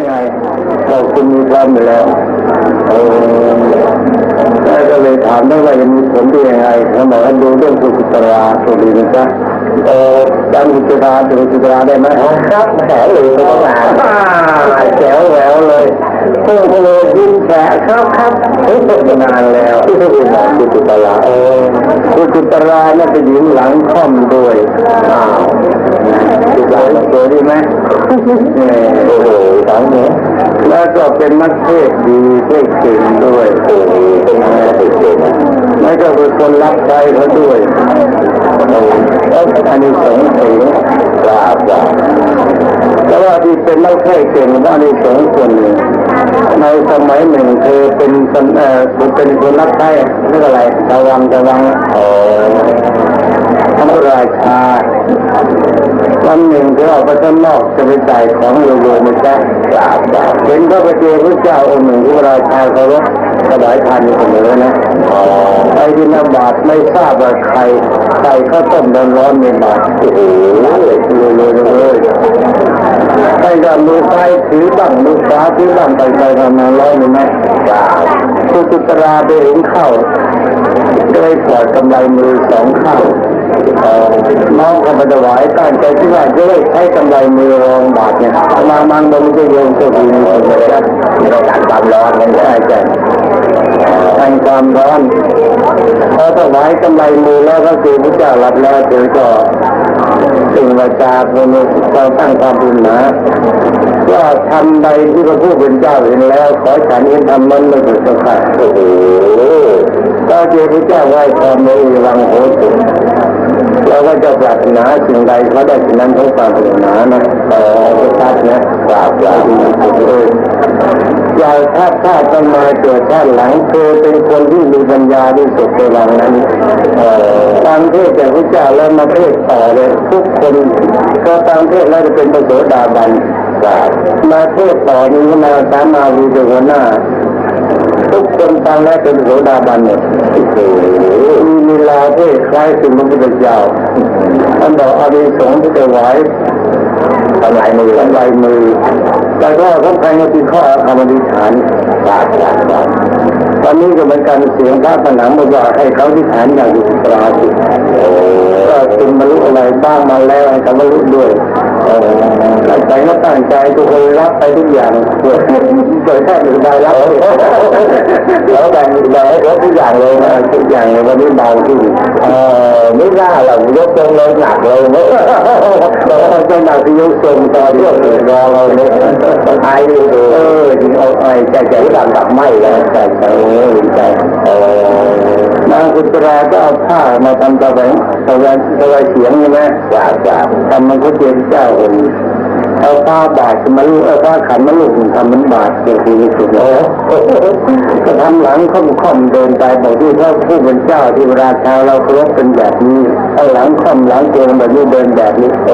ยังไงเราคุณมีพร้อมอยู่แล้วโอ้แล้วก็เลยถามได้ว่าจะมีผลเป็นยังไงเขาบอกว่าดูเรื่องสุขตราตัวดีนะจ๊ะเออจำสุขตราสุขตราได้ไหมครับแฉเลยก็มาแจ๋วแหววเลย เพิ่งเลยยิ้มแฉะครับครับเฮ้ยนานแล้วที่เขาเป็นสุขตราเออสุขตราเนี่ยเป็นหญิงหลังค่อมด้วยอ้าวสุตราสวยดีไหมโอ้โหสองนี้แล้วก็เป็นนักเทศดีเทศเก่งด้วยโอ้โหเป็นนักเทศเก่งแล้วก็เป็นคนรับใช้เขาด้วยโอ้แล้วอันนี้สงส์เสียกราบว่าแล้วว่าที่เป็นนักเทศเก่งว่านี่สงส์ส่วนหนึ่ง ในสมัยหนึ่งคือเป็นคนเอ่อเป็นคนรับใช้เรื่องอะไรระวังระวังอ๋อพระราชาวันหนึ่งที่ออกไปข้างนอกจะไปจ่ายของโยโย่ไม่ใช่เห็นพระประเจ้าพระเจ้าองค์หนึ่งที่ราชายเขาว่า ถวายทานอยู่เสมอนะไปบินาบาตไม่ทราบว่าใครใครข้าวต้มร้อนๆในบาตโอ้โหเลยเลยเลยให้กับมือซ้ายถือบ้างมือขวาถือบ้างไปไปมามาร้อนเลยไหมจ่าผู้จุตราไปเห็นเข้าก็เลยถอดกำไรมือสองข้างน้องก็มาถวายตั้งใจที่ว่าจะได้ใช้กำไรมือรองบาทเนี่ยมามังบางจะโยงก็ดีมีคนเลยนะในการความร้อนนั่นใช่ใช่ ทางความร้อนพอถวายกำไรมือแล้วก็คือพระเจ้ารับแล้วเธอก็สิ่งวาจาพนี้เราตั้งความบุญนะว่าทำใดที่พระผู้เป็นเจ้าเห็นแล้ว ขอฉันเห็นทำนั้นไม่ถูกต้องค่ะโอ้โหก็เจพระเจ้าไหว้พรในวังโหตุ เราก็จะปรารถนาสิ่งใดเขาได้สิ่งนั้นทั้งควาปรารถนานะแต่อพระนะกราบกราบเลยอย่าถ้าถ้าจะมาเกิดชาติหลังเธอเป็นคนที่มีปัญญาที่สุดในวังนั้นเอ่อตามเทศจากพระเจ้าแล้วมาเทศต่อเลยทุกคนก็ตามเทศแล้วจะเป็นประโสดาบันมาเทศต่อนี้มาสามาวีเป็นหัวหน้า ทุกคนฟังแล้วเป็นโสดาบันหมด ลีลาเทศคล้ายสิ่งพระพุทธเจ้าท่านบอกอาริสงส์ที่ถวายทำลายมือทำลายมือ แต่ก็สำคัญก็คือข้อคำอธิษฐานบาทบาทบาทตอนนี้ก็เหมือนกันเสียงพระผนังบอกว่าให้เขาอธิษฐานอย่างดุตราสิก็เป็นบรรลุอะไรบ้างมาแล้วให้เขาบรรลุด้วยใจก็ตั้งใจทุกคนรับไปทุกอย่างเกิดเกิดแค่หนึ่งใบรับแล้วแบ่งแบ่งให้ครบทุกอย่างเลยนะทุกอย่างเลยวันนี้เบาขึ้นเออไม่น่าหรอกยกตรงเลยหนักเลยนะเราก็จะหนักที่ยกทรงตอนที่เรารอเราเนี่ยไอ้เออจริงเอาไอ้ใจใจดังดับไหมแล้วใจใจโอ้ยใจเออนางกุตราก็เอาผ้ามาทำตะแหวงตะแหวงตะแหวงเสียงใช่ไหมจ้าจ้าทำมันก็เจนเจ้าองค์ เอาผ้าบาดมาลูกเอาผ้าขันมาลูกทำมันบาดเดียวทีนี้สุดเลยก็ทำหลังค่อมค่อมเดินไปบอกที่พระผู้เป็นเจ้าที่ราชาเราเคารพเป็นแบบนี้เอาหลังค่อมหลังเกงแบบนี้เดินแบบนี้เอ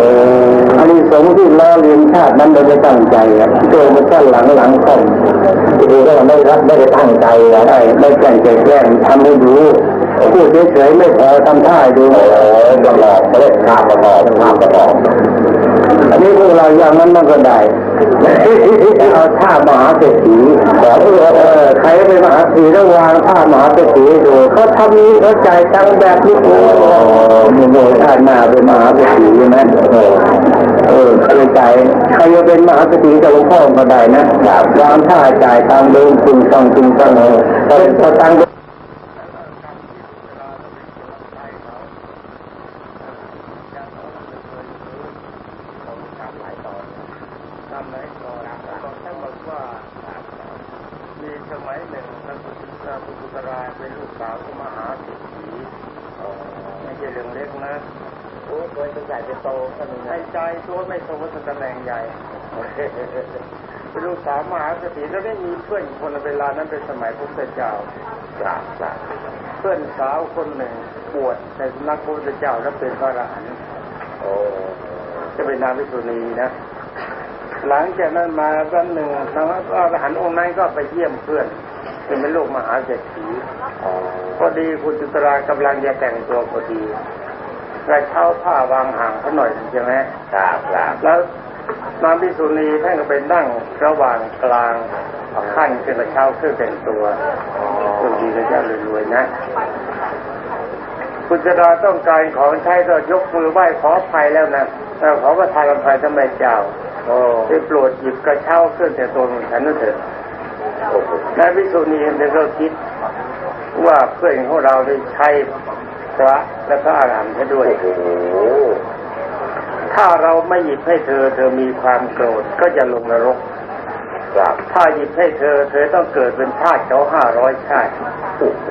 ออันนี้สงที่ล้อเลียนชาตินั้นโดยไม่ตั้งใจอะเกิดมาแค่หลังหลังค่อมทีก็ไม่รับไม่ได้ตั้งใจอะได้ไม่แกล้งใจแกล้งทำให้ดูพูดเฉยๆไม่พอทำท่าดูโอ้ยประกอบไม่ได้ภาพประกอบภาพประกอบ อันนี้พวกเราอย่างนั้นมันก็ได้เอาท่ามหาเศรษฐีบอกเออใครเป็นมหาเศรษฐีต้องวางท่ามหาเศรษฐีดูเขาทำนี้เขาจ่ายตังค์แบบนี้โอ้มีโมท่าหน้าเป็นมหาเศรษฐีใช่ไหมเออเออใครจ่ายใครจะเป็นมหาเศรษฐีกับหลงพ่อก็ได้นะวางท่าจ่ายตังค์เดินตึงตังตึงตังเออพอตังค์ ทำไหนก่อนบอกทั้งหมดว่ามีสมัยหนึ่งพระพุทธพระพุทธราเป็นลูก สาวของมหาเศรษฐีไม่ใช่เรื่องเล็กนะโอ้เคยเป็นใหญ่เป็นโตก็มีในใจตัวไม่โตก็ตำแหน่งใหญ่เป็นลูกสาวมหาเศรษฐีแล้วได้มีเพื่อนคนละเวลานั้นเป็นสมัยพระพุทธเจ้าจ้าจ้าเพื่อนสาวคนหนึ่งบวชในสำนักพระพุทธเจ้าแล้วเป็นพระอรหันต์โอ้จะเป็นนางวิสุณีนะ หลังจากนั้นมาวันหนึ่งทางพระอรหันต์องค์นั้นก็ไปเยี่ยมเพื่อน เป็นเป็นลูกมหาเศรษฐีอ๋อพอดีคุณจุตรากำลังจะแต่งตัวพอดีกระเช้าผ้าวางห่างเขาหน่อยใช่ไหมครับครับแล้วนางพิสุณีท่านก็ไปนั่งระหว่างกลางขั้นขึ้นกระเช้าขึ้นเป็นตัวคนดีก็จะรวยๆนะคุณจดาต้องการของใช้ก็ยกมือไหว้ขออภัยแล้วนะแต่ขอประทานอภัยท่านแม่เจ้าโอ้ได้โปรดหยิบกระเช้าขึ้นแต่ตัวของฉันนั่นเถิดโอ้โห นายพิสุนีเองก็คิดว่าเพื่อนของเราได้ใช้พระและพระอารามให้ด้วยโอ้โหถ้าเราไม่หยิบให้เธอ เธอมีความโกรธก็จะลงนรกครับถ้าหยิบให้เธอ เธอต้องเกิดเป็นทาสเขาห้าร้อยชาติโอ้โห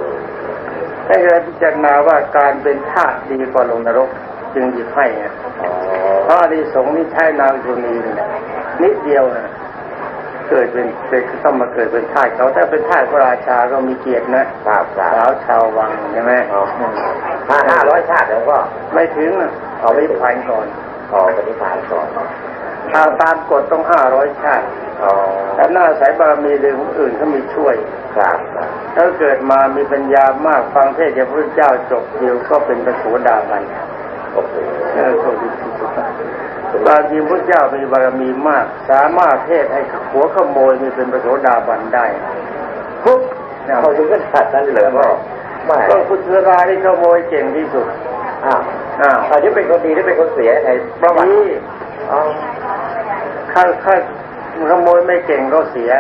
ให้เราพิจารณาว่าการเป็นทาสดีกว่าลงนรก จึงหยิบให้ไงอ๋อเพราะอดีสงส์นี่ใช้นางสุนีเนี่ยนิดเดียวนะ เกิดเป็นเป็นต้องมาเกิดเป็นทาสเขาถ้าเป็นทาสพระราชาก็มีเกียรตินะครับครับสาวชาววังใช่ไหมอ๋อห้าห้าร้อยชาติแล้วก็ไม่ถึงอะเอาไปผ่านก่อนอ๋อปฏิภาณก่อนทางตามกฎต้องห้าร้อยชาติอ๋อแต่หน้าสายบารมีเรื่องอื่นเขามีช่วยครับครับถ้าเกิดมามีปัญญามากฟังเทศน์จากพระเจ้าจบเดียวก็เป็นพระโสดาบันโอ้โหเออโชคดีที่สุ ดบางทีพระเจ้ามีบารมีมาก สามารถเทศให้หัวขโมยมีเป็นพระโสดาบันได้ปุ๊บเนี่ยเขาถึงขนาดนั้นเลยก็ไม่ก็คุณเทราที่ขโมยเก่งที่สุดอ้าวอ้าวอาจจะเป็นคนดีหรือเป็นคนเสียในประวัตินี่อ๋อข้าข้าขโมยไม่เก่งก็เสีย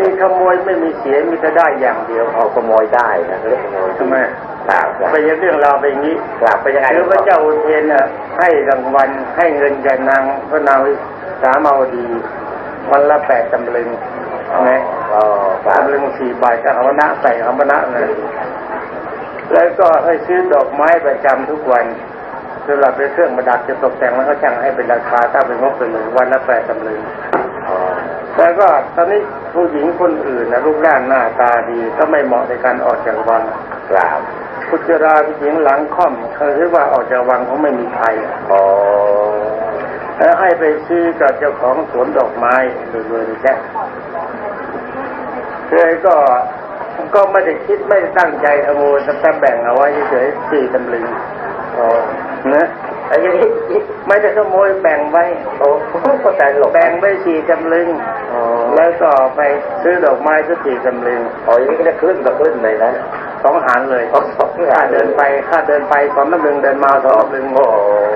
นี่ขโมยไม่มีเสียมีแต่ได้อย่างเดียวเอาขโมยได้นะเรียกขโมยทำไม ครับครับไปยังเรื่องราวไปอย่างนี้ครับไปยังไงคือพระเจ้าอุเทนน่ะให้รางวัลให้เงินแก่นางพระนางวิสามาวดีวันละแปดตำลึงเอาไหมอ๋อครับตำลึงสี่บาทกับคำนะใส่คำนะเลยแล้วก็ให้ซื้อดอกไม้ประจำทุกวันสำหรับเป็นเครื่องประดับจะตกแต่งแล้วก็ช่างให้เป็นราคาถ้าเป็นงบเป็นหมื่นวันละแปดตำลึงอ๋อแล้วก็ตอนนี้ผู้หญิงคนอื่นนะรูปร่างหน้าตาดีก็ไม่เหมาะในการออกจากวังครับ พุจราผู้หญิงหลังค่อมเขาเรียกว่าออกจากวังเขาไม่มีใครอ๋อแล้วให้ไปซื้อกับเจ้าของสวนดอกไม้รวยๆแจ๊เลยก็ก็ไม่ได้คิดไม่ได้ตั้งใจขโมยแต่แบ่งเอาไว้เฉยๆสี่ตำลึงอ๋อนะไอ้ยังนี้ไม่ได้ขโมยแบ่งไว้โอ้ก็แต่หลบแบ่งไว้สี่ตำลึงอ๋อแล้วก็ไปซื้อดอกไม้สักสี่ตำลึงอ๋ออย่างนี้ก็จะขึ้นกับขึ้นเลยนะ สองหารเลยอ๋อสองหารค่าเดินไปค่าเดินไปสองตำลึงเดินมาสองตำลึงโอ้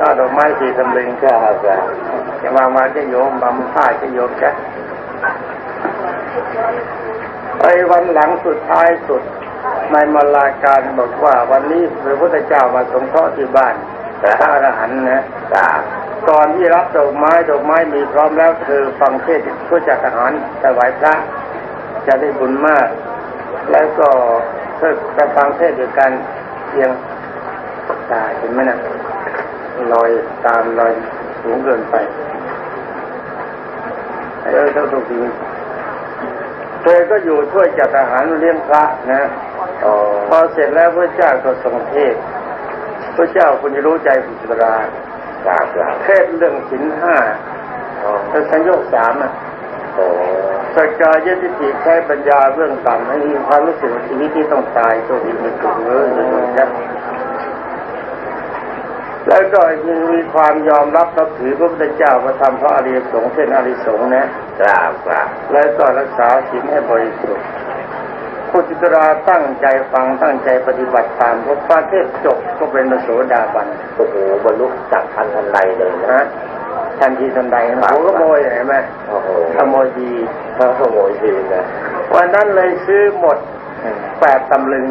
ค่าดอกไม้สี่ตำลึงครับครับจะมามาจะโยมบำผ้าจะโยมจ้ะไอ้วันหลังสุดท้ายสุดในายมาลาการบอกว่าวันนี้พระพุทธเจ้ามาสงเคราะห์ที่บ้านพระอรหันต์นะครับก่อนที่รับดอกไม้ดอกไม้มีพร้อมแล้วเธอฟังเทศน์เพื่อจัดอาหารถวายพระจะได้บุญมาก แล้วก็ เพื่อจะฟังเทศน์ด้วยกันเพียงตาเห็นไหมนะลอยตามลอยสูงเกินไปเออเจ้าตุกีเธอก็อยู่ช่วยจัดอาหารเลี้ยงพระนะอ๋อพอเสร็จแล้วพระเจ้าก็ทรงเทศน์พระเจ้าคุณจะรู้ใจบุตราครับครับเทศน์เรื่องสินห้าอ๋อเป็นสัญญกสามอะโอ้ สกายทิฏฐิใช้ปัญญาเรื่องต่ำให้มีความรู้สึกว่าชีวิตที่ต้องตายตัวเองไม่ถูกเลยนะครับแล้วก็ยังมีความยอมรับนับถือพระพุทธเจ้าพระธรรมพระอริยสงฆ์เช่นอริยสงฆ์นะครับครับแล้วก็รักษาศีลให้บริสุทธิ์ผู้จิตราตั้งใจฟังตั้งใจปฏิบัติตามพระประเทศจบก็เป็นพระโสดาบันโอ้โหบรรลุจักทันทันใดเลยนะนะ ทันทีทันใดนะผมก็โมยเห็นไหมโอ้โหขโมยดีถ้าขโมยทีนะวันนั้นเลยซื้อหมดแปดตำลึง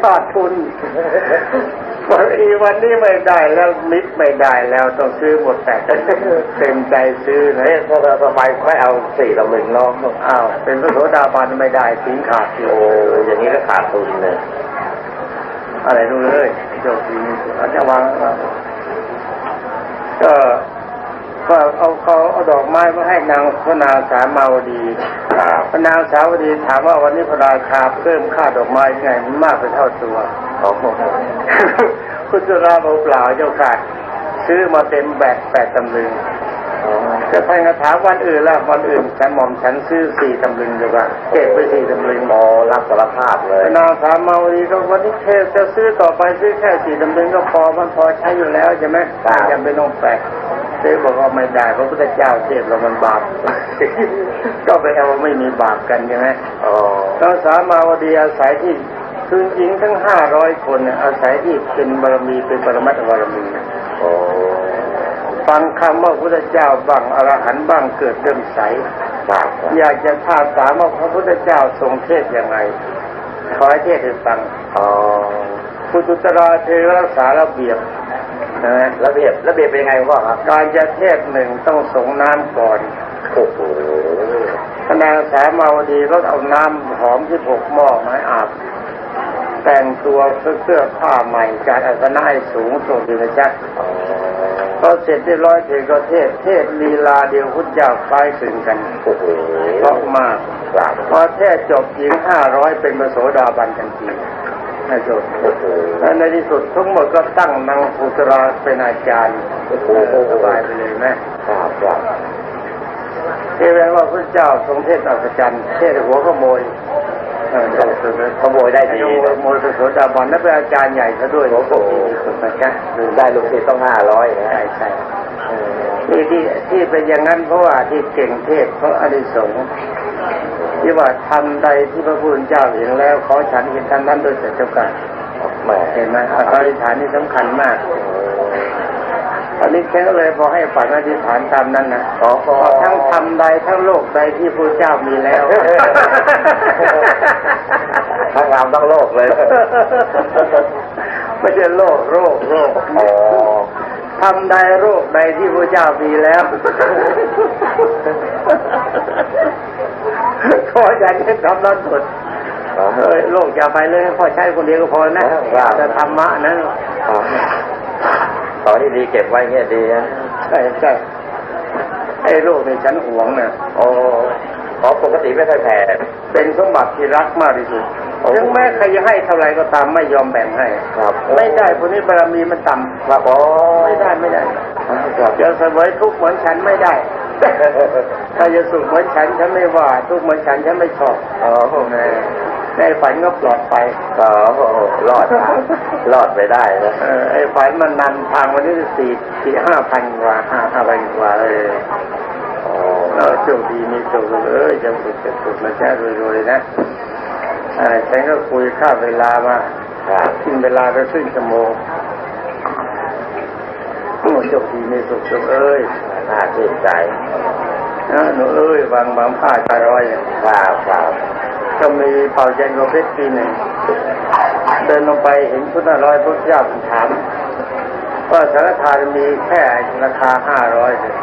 ขาดทุนวันนี้วันนี้ไม่ได้แล้วมิดไม่ได้แล้วต้องซื้อหมดแปดเต็มใจซื้อนะเอ๊ะถ้าเราทำไมค่อยเอาสี่ตำลึงน้องอ้าวเป็นพระโสดาบันไม่ได้ทิ้งขาดอยู่โอ้อย่างนี้ก็ขาดทุนเลยอะไรรู้เลยโจทย์ทีนี้อาจจะวาง ก็ก็เอาเขาเอาดอกไม้มาให้นางพระนางสามาวดีครับพระนางสาวดีถามว่าวันนี้พระราชาเพิ่มค่าดอกไม้ยังไงมันมากเป็นเท่าตัวโอ้โหคุณสุราบอกเปล่าเจ้าค่ะซื้อมาเต็มแบกแปดตำลึง ก็ท่านก็ถามวันอื่นละวันอื่นฉันหม่อมฉันซื้อสี่ตำลึงดีกว่าเก็บไปสี่ตำลึงมอรับสารภาพเลยนางสามมาวดีก็วันนี้เทพจะซื้อต่อไปซื้อแค่สี่ตำลึงก็พอมันพอใช้อยู่แล้วใช่ไหมไม่จำเป็นต้องแปลกเจ๊บอกว่าไม่ได้พระพุทธเจ้าเทศเรามันบาปก็ไปเอาว่าไม่มีบาปกันใช่ไหมอ๋อเราสามาวดีอาศัยที่คือหญิงทั้งห้าร้อยคนเนี่ยอาศัยที่เป็นบารมีเป็นปรมัตถบารมีโอ้ ฟังคำว่าพุทธเจ้าบ้างอรหันต์บ้างเกิดเริ่มใสครับอยากจะทราบถามว่าพระพุทธเจ้าทรงเทศยังไงขอให้เทศให้ฟังอ๋อพุทธราเทวรักษาระเบียบนะระเบียบระเบียบเป็นยังไงพ่อครับการจะเทศหนึ่งต้องสงน้ำก่อนโอ้โหนางสามาวดีก็เอาน้ำหอมที่ผกหม้อมาให้อาบแต่งตัวเสื้อผ้าใหม่การอาสนะให้สูงส่งดีนะจ๊ะอ๋อ พอเสร็จเรียบร้อยเทก็เทศ เทศลีลาเดียวพุทธเจ้าคล้ายคลึงกันโอ้โหเพราะมากครับพอเทศจบหญิงห้าร้อยเป็นมโสดาบันทันทีนายจบโอ้โหแล้วในที่สุดทั้งหมดก็ตั้งนางภูตราเป็นอาจารย์โอ้โหสบายไปเลยไหมครับครับเทแวงว่าพระเจ้าทรงเทศอัศจรรย์เทศหัวขโมยเออ ขโมยได้ดีขโมยเป็นโสดาบันและเป็นอาจารย์ใหญ่ซะด้วยโอ้โหนะจ๊ะได้ลูกศิษย์ต้องห้าร้อยนะใช่ใช่ที่ที่ที่เป็นอย่างนั้นเพราะว่าที่เก่งเทศเพราะอริสงส์ที่ว่าทำใดที่พระพุทธเจ้าเห็นแล้วขอฉันเห็นท่านนั้นโดยเสด็จเจ้ากันแหม่เห็นไหมอธิษฐานนี่สำคัญมาก ตอนนี้ฉันก็เลยพอให้ฝันอธิษฐานตามนั้นนะอ๋อทั้งทำใดทั้งโลกใดที่พระเจ้ามีแล้วทั้งงามทั้งโลกเลย ไม่ใช่โลกโรคโรคอ๋อทำใดโรคใดที่พระเจ้ามีแล้วขออย่าใช้คำนั้นหมดเฮ้ยโลกอย่าไปเลยพอใช้คนเดียวก็พอนะแต่ธรรมะนะ ตอนที่ดีเก็บไว้เงี้ยดีนะใช่ใช่ไอ้โรคในฉันหวงเนี่ยโอ้ขอปกติไม่ค่อยแผ่เป็นสมบัติที่รักมากที่สุดโอ้ถึงแม้ใครจะให้เท่าไรก็ตามไม่ยอมแบ่งให้ครับไม่ได้คนนี้บารมีมันต่ำครับอ๋อไม่ได้ไม่ได้ครับจะเสวยทุกข์เหมือนฉันไม่ได้ถ้าจะสุขเหมือนฉันฉันไม่ว่า ทุกข์เหมือนฉันฉันไม่ชอบอ๋อแม่ ในฝันก็ปลอดไปอ๋อรอดนะรอดไปได้นะเออไอ้ฝันมันนำทางวันนี้สี่สี่ห้าพันกว่าห้าห้าพันกว่าเอออ๋อเออโชคดีมีโชคเอ้ยจะสุดจะสุดมาแช่รวยๆนะอ่าฉันก็คุยค่าเวลามาครับกินเวลาไปครึ่งชั่วโมงโอ้โชคดีมีสุขสุขเอ้ยน่าชื่นใจนะหนูเอ้ยวางบางผ้าตาร้อยเนี่ยครับครับ ก็มีเป่าแจงโกเพชรปีหนึ่งเดินลงไปเห็นพุทธร้อยพุทธเจ้าถามว่าสารทานมีแค่ราคาห้าร้อยเลย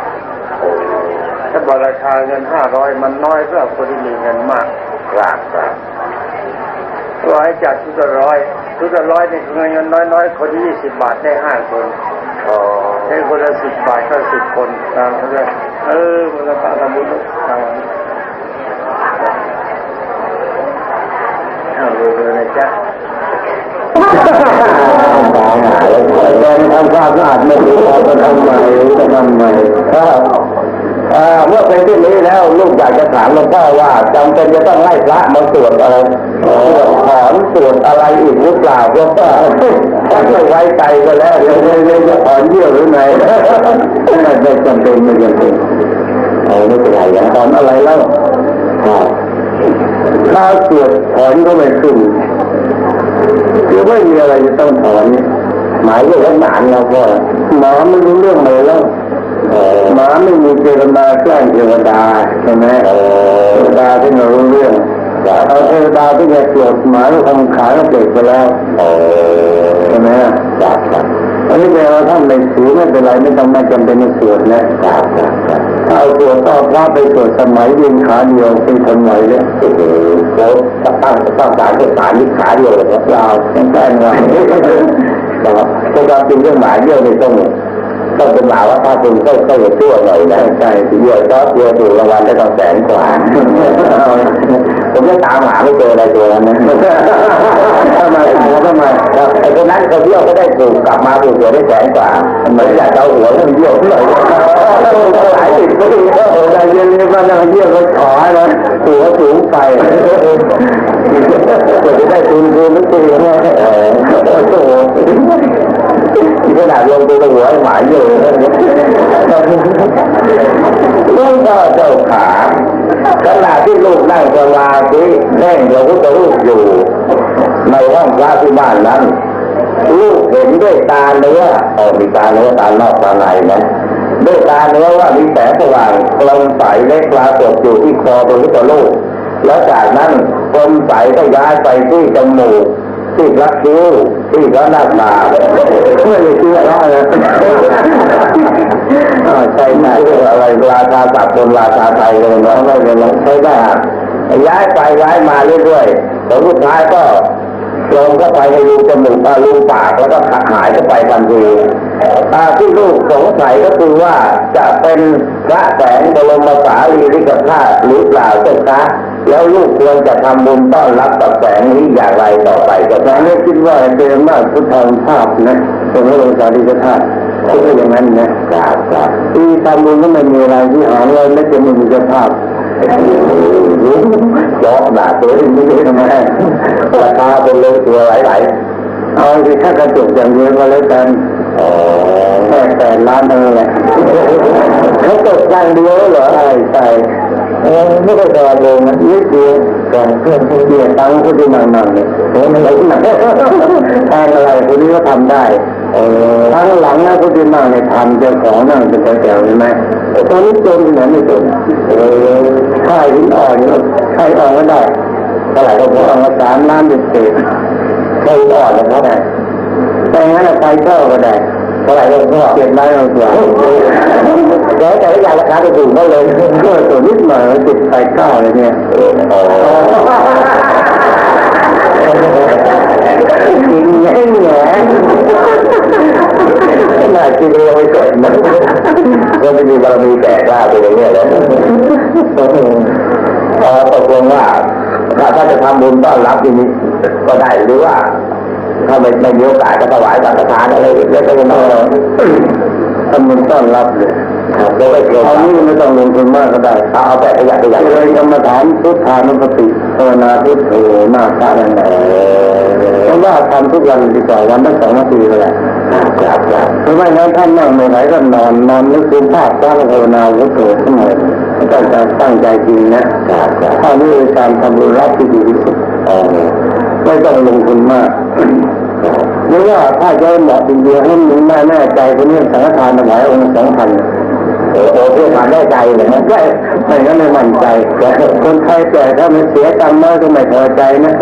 ถ้าบอกราคาเงินห้าร้อยมันน้อยสำหรับคนที่มีเงินมากครับครับร้อยจัดทุกร้อยทุกร้อยนี่คือเงินน้อยๆคนที่ยี่สิบบาทได้ห้าคนอ๋อได้คนละสิบบาทก็สิบคนตามเขาเลยเออมันละตาทำบุญลูกทำเอาเลยนะจ๊ะการทำความสะอาดไม่ดีพอจะทำใหม่จะทำใหม่เมื่อเป็นที่นี้แล้วลูกอยากจะถามหลวงพ่อว่าจำเป็นจะต้องไล่พระมาสวดอะไรสวดถอนสวดอะไรอีกหรือเปล่าเพราะว่าถ้าไม่ไว้ใจก็แล้วเดี๋ยวเดี๋ยจะถอนเยี่ยวหรือไงไม่จำเป็นไม่จำเป็นเอาไม่เป็นไรนะถอนอะไรแล้ว ถ้าสวดถอนก็ไม่ขึ้นคือไม่มีอะไรจะต้องถอนหมายว่าหมาเราก็หมาไม่รู้เรื่องเลยแล้วหมาไม่มีเจตนาแกล้งเทวดาใช่ไหมเทวดาที่เรารู้เรื่องเอาเทวดาที่จะตรวจหมาแล้วทำขายก็เก็บไปแล้วใช่ไหมครับอันนี้แปลว่าท่านไม่ถือไม่เป็นไรไม่ต้องไม่จำเป็นต้องสวดนะครับถ้า เอาสวดต่อพระไปสวดสมัยยืนขาเดียวเป็นคนไหวเลยโอ้โหแล้วตั้งตั้งศาลก็ศาลนี่ขาเดียวเลยครับเราแค่ไหนครับพวกเราเป็นเครื่องหมายเดียวในต้อง ต้องเป็นหมาว่าถ้าคุณก็ก็จะชั่วหน่อยนะใช่เดียวก็เดียวถูกรางวัลได้ตั้งแสนกว่าผมยังตามหาไม่เจออะไรตัวนั้นนะทำไมทำไมไอ้คนนั้นเขาเที่ยวก็ได้ถูกกลับมาถูกเสียได้แสนกว่าทำไมอยากเอาหัวเรื่องเยี่ยวที่ไหนหลายสิบปีก็ได้เรียนเรียนมาแล้วเยี่ยวก็ขอนะหัวสูงไปจะได้ทุนคืนไม่ตีนะโอ้โห ขนาดลงตัวหัวหมายอยู่ถ้ามีหลวงพ่อเจ้าขาขณะที่ลูกนั่งสมาธิเล่นพระพุทธรูปอยู่ ในห้องพระที่บ้านนั้น ลูกเห็นด้วยตาเนื้อเออมีตาเนื้อตานอกตาในนะด้วยตาเนื้อว่ามีแสงสว่างกลมใสเล็กปรากฏอยู่ที่คอพระพุทธรูปแล้วจากนั้นกลมใสก็ย้ายไปที่จมูก ที่รักคิ้วที่พระหน้าตาไม่ได้เชื่อแล้วนะใช่ใช่อะไรราชาศัพท์คนราชาไทยเลยเนาะไม่เป็นไรใช่ได้ย้ายไปย้ายมาเรื่อยๆแต่สุดท้ายก็ลงเข้าไปในรูจมูกอ่ารูปากแล้วก็หายเข้าไปทันทีอ่าที่ลูกสงสัยก็คือว่าจะเป็นพระแสงบรมสารีริกธาตุหรือเปล่าเจ้าคะ แล้วลูกควรจะทำบุญต้อนรับกับแสงนี้อย่างไรต่อไปเจ้าคะไม่คิดว่าเป็นมากพุทธานภาพนะเป็นบรมสารีริกธาตุคิดว่าอย่างนั้นนะครับครับที่ทำบุญก็ไม่มีอะไรที่หาเงินไม่จะมีมิตรภาพเจาะหนาตัวนี้ไม่ได้ทำไมราคาเป็นเลยตัวไหลๆเอาสิถ้ากระจกอย่างเดียวก็แล้วกันแค่แปดล้านเท่านั้นแหละเขาตกอย่างเดียวเหรอใช่ใช่เออ ไม่ได้แพงเลยนะนิดเดียวแต่เพื่อนเดียตั้งค์คนที่นั่งๆเนี่ยโอ้ไม่ได้แพงอะไรคนนี้ก็ทำได้ทั้งหลังนะคนที่นั่งเนี่ยทำเจ้าของนั่งเป็นแถวๆใช่ไหมตอนนี้จนที่ไหนไม่จนเออค่ายหินอ่อนเนี่ยค่ายอ่อนก็ได้เท่าไหร่ก็พอเอามาสามล้านเป็นเศษค่ายอ่อนเลยก็ได้แต่งั้นใครเช่าก็ได้ เท่าไหร่ก็พอเก็บได้เราตัวแล้วแต่ละยางราคาจะถูกก็เลยก็ตัวนิดหน่อยติดไปเก้าเลยเนี่ยจริงแง่แง่น่าจริงเลยไม่เกิดมันก็ไม่มีบารมีแก่กล้าไปอย่างเงี้ยเลยพอตกลงว่าถ้าถ้าจะทำบุญต้อนรับที่นี้ก็ได้หรือว่า ถ้าไม่ไม่มีโอกาสก็ถวายสังฆทานอะไรเล็กๆน้อยๆทำบุญต้อนรับเลยครับโดยเอานี่ไม่ต้องลงทุนมากก็ได้เอาเอาแต่ประหยัดประหยัดเลยกรรมฐานพุทธานุสติภาวนาพุทโธหน้าพระนั่นแหละเพราะว่าทำทุกวันดีกว่าวันละสองนาทีเลยแหละครับครับเพราะไม่งั้นท่านนั่งไม่ไหวก็นอนนอนนึกถึงภาพพระภาวนาพุทโธขึ้นมาตั้งใจตั้งใจจริงนะครับข้านี้เป็นการทำบุญรับที่ดีที่สุด ไม่ต้องลงทุนมากหรือว่าถ้าจะเหมาะจริงๆให้มึงแน่แน่ใจคนนี้สังฆทานถวายองค์สองพันโอ้โหเพื่อทานได้ใจเลยนะไม่ไม่งั้นไม่มั่นใจคนไทยแต่ถ้ามันเสียตังค์น้อยก็ไม่พอใจนะ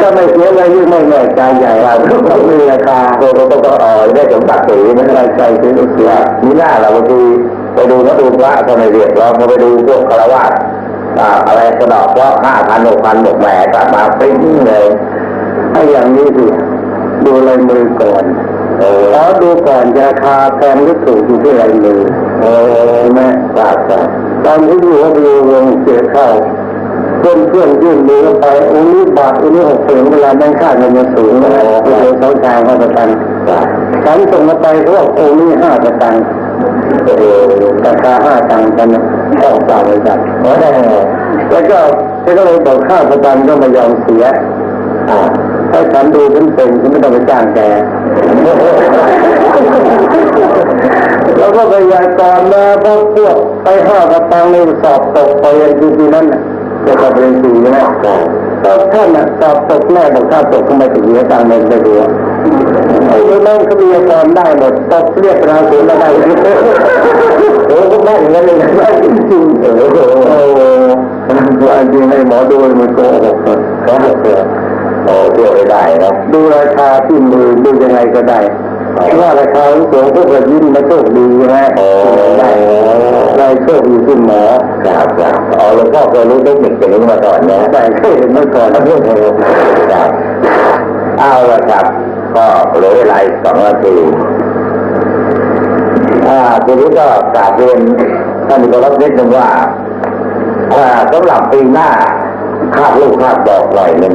ถ้าไม่เสียเลยยิ่งไม่แน่ใจใหญ่เรามีราคาโอ้โหก็ต้องอ๋อได้สมบัติสีไม่ได้ใจเป็นอุเสียนี่น่าเราบางทีไปดูพระดูพระก็ไม่เรียกเราพอไปดูพวกคารวะ อ่าอะไรกระดอกว่าห้าพันหกพันหกแหม่กลับมาปิ้งเลยถ้าอย่างนี้สิดูลายมือก่อนขอดูก่อนราคาแพงหรือถูกอยู่ที่ลายมือโอ้แม่ทราบครับตอนที่อยู่ว่าดูวงเสียเข้า เพื่อนเพื่อนยื่นมือเข้าไปอุ้นี้บาทอุ้นี้หกเสียงเวลาแบงค่าเงินมันสูงนะโอ้โหเขาชายห้าประกันฉันส่งมาไปเขาบอกโอ้นี้ห้าประกันโอ้โหราคาห้าตังค์กันนะต้องจ่ายเลยจ้ะแล้วก็แล้วก็เลยบอกค่าประกันก็ไม่ยอมเสียถ้าฉันดูฉันเป็นฉันไม่ต้องไปจ้างแกแล้วก็พยากรณ์มาพวกพวกไปห้ากระตังในสอบตกไปอย่างที่ปีนั้นน่ะ จะก็เป็นสีนะตอนท่านน่ะสอบตกแม่บอกถ้าตกทำไมถึงเสียตังค์ไม่ไปดูไอ้คนนั้นเขาพยากรณ์ได้หมดตกเรียกราศีมาได้โอ้โหแม่อย่างนั้นเลยนะแม่จริงๆโอ้โหโอ้โหจริงให้หมอดูมันโกหกเขาบอกเลยโอ้เที่ยวไม่ได้นะดูราคาที่มือดูยังไงก็ได้ ว่าราคาสูงพวกเรายิ้มมาโชคดีใช่ไหมโอ้ได้ได้โชคดีขึ้นหมอครับครับอ๋อหลวงพ่อเคยรู้เทคนิคอย่างนี้มาก่อนนะใช่เคยเห็นมาก่อนนะเพื่อนครับเอาละครับ ก็เหลือเวลาอีกสองนาทีอ่าทีนี้ก็กราบเรียนท่านผู้ชมนิดนึงว่าอ่าสำหรับปีหน้าคาดลูกคาดดอกหน่อยหนึ่ง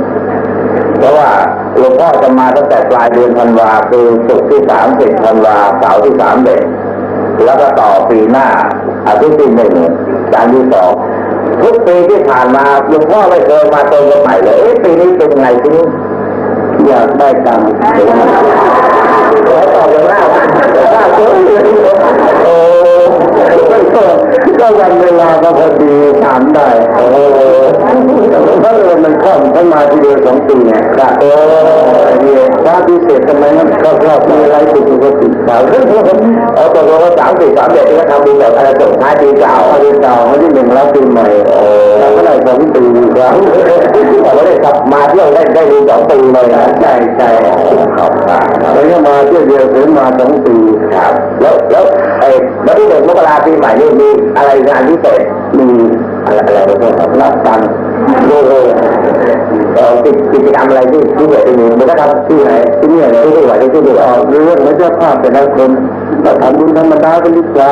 เพราะว่าหลวงพ่อจะมาตั้งแต่ปลายเดือนธันวาคือศุกร์ที่สามสิบธันวาเสาร์ที่สามเด็ดแล้วก็ต่อปีหน้าอาทิตย์ที่หนึ่งจันทร์ที่สองทุกปีที่ผ่านมาหลวงพ่อไม่เคยมาตรงกันใหม่เลยเอ๊ะปีนี้เป็นไงทีนี้อยากได้ตังค์แล้วต่อไปหน้าโอ้ก็ก็วันเวลาก็พอดีถามได้ อมันข้อมทั้งมาทีเดียวสองปีไงครับโอ้นี่พระพิเศษทำไมนั้นก็ชอบมีอะไรติดปกติสาวเอาตกลงว่าสามสี่สามเด็ดก็ทำบุญแบบอะไรส่งท้ายปีเก่าปีเก่าไม่ได้หนึ่งรับปีใหม่แล้วก็ได้สองปีครับแต่ว่าได้กลับมาเที่ยวได้ได้ดูสองปีเลยนะใช่ใช่ครับแล้วก็มาเที่ยวเดียวถึงมาสองปีครับแล้วแล้วไอ้แล้วที่เด็กมกราปีใหม่นี่มีอะไรงานพิเศษมีอะไรอะไรบ้างครับรับตังค์โอ้โห เอ่อกิจกิจกรรมอะไรที่ที่เด็กที่มีมันก็ทำที่ไหนที่นี่ที่ที่ไหนที่ที่ไหนอ๋อเรื่องมันจะภาพแต่ละคนเราทำบุญธรรมดาเป็นดีกว่า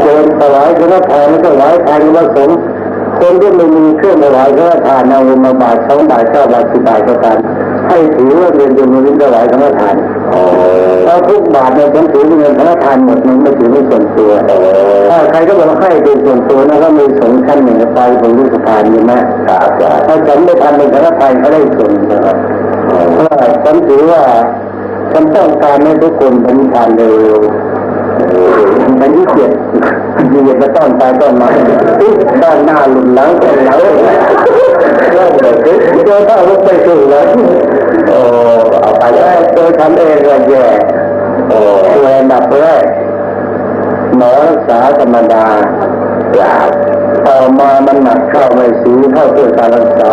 เชิญถวายคณะทานถวายทานมาสงฆ์คนที่ไม่มีเครื่องถวายคณะทานเอามาบาทสองบาทเก้าบาทสิบบาทก็ตามให้ถือว่าเป็นจำนวนถวายคณะทาน ถ้าทุกบาทเนี่ยผมถือเป็นเงินพระทานหมดมันไม่ถือเป็นส่วนตัวถ้าใครก็บอกให้เป็นส่วนตัวนะก็มีสงฆ์ขั้นหนึ่งไปผมรู้สถานนี่นะถ้าฉันไม่ทำเป็นพระทานเขาได้ส่วนนะครับเพราะว่าฉันถือว่าฉันต้องการให้ทุกคนเป็นทานเร็วมันยิ่งเกียดยิ่งเกียดจะต้อนไปต้อนมาต้อนหน้าหลุนหลังต้อนหลังเริ่มเลยเจอถ้าลุกไปสู่แล้วโอ้ เอาไปแล้วโดยทำเองก็แย่โอ้ตัวอันดับแรกหมอรักษาธรรมดาจากต่อมามันหนักเข้าไม่สีเข้าเพื่อการรักษา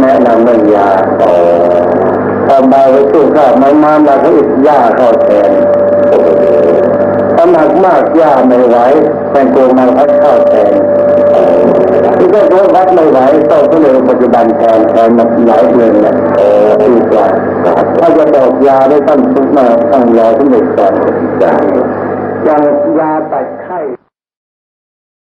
แนะนำเรื่องยาต่อมาไปสู้ข้ามันมามาเขาอีกยาเข้าแทนถ้าหนักมากยาไม่ไหวแตงโกมาพัดเข้าแทน ที่ก็เพราะวัดไม่ไหวต้องก็เลยปัจจุบันแทนแทนมาหลายเดือนเนี่ยดีกว่าถ้าจะบอกยาได้ต้องมาต้องรอทุกเด็กก่อนอย่างยาตัด